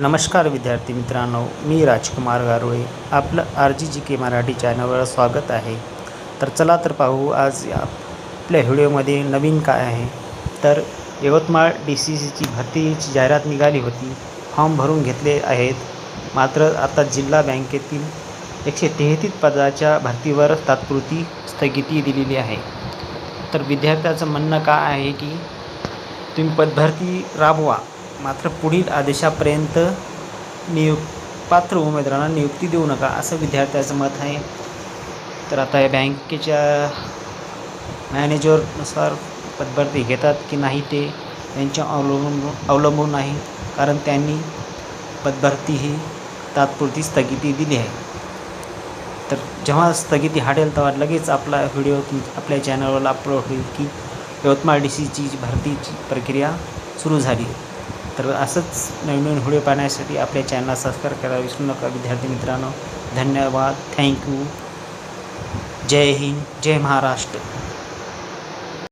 नमस्कार विद्यार्थी मित्रांनो मी राजकुमार गारोळे आपलं आर जी जी के मराठी चॅनलवर स्वागत आहे. तर चला तर पाहू आज आपल्या व्हिडिओमध्ये नवीन काय आहे. तर यवतमाळ डी सी सीची भरतीची जाहिरात निघाली होती. फॉर्म भरून घेतले आहेत. मात्र आता जिल्हा बँकेतील एकशे तेहतीस पदाच्या भरतीवर तात्पुरती स्थगिती दिलेली आहे. तर विद्यार्थ्याचं म्हणणं काय आहे की तुम्ही पदभरती राबवा. मात्र पुढील आदेशापर्यंत नियुक्त पात्र उमेदवारांना नियुक्ती देऊ नका असं विद्यार्थ्याचं मत आहे. तर आता या बँकेच्या मॅनेजरनुसार पदभरती घेतात की नाही ते त्यांच्या अवलंबून अवलंबून आहे कारण त्यांनी पदभरती ही तात्पुरती स्थगिती दिली आहे. तर जेव्हा स्थगिती हटेल तेव्हा लगेच आपला व्हिडिओ आपल्या चॅनलवर अपलोड होईल की यवतमाळ डी सीची भरतीची प्रक्रिया सुरू झाली. तर असंच नवीन नवीन व्हिडिओ पाहण्यासाठी आपल्या चॅनलला सबस्क्राईब करायला विसरू नका विद्यार्थी मित्रांनो. धन्यवाद. थँक्यू जय हिंद. जय महाराष्ट्र.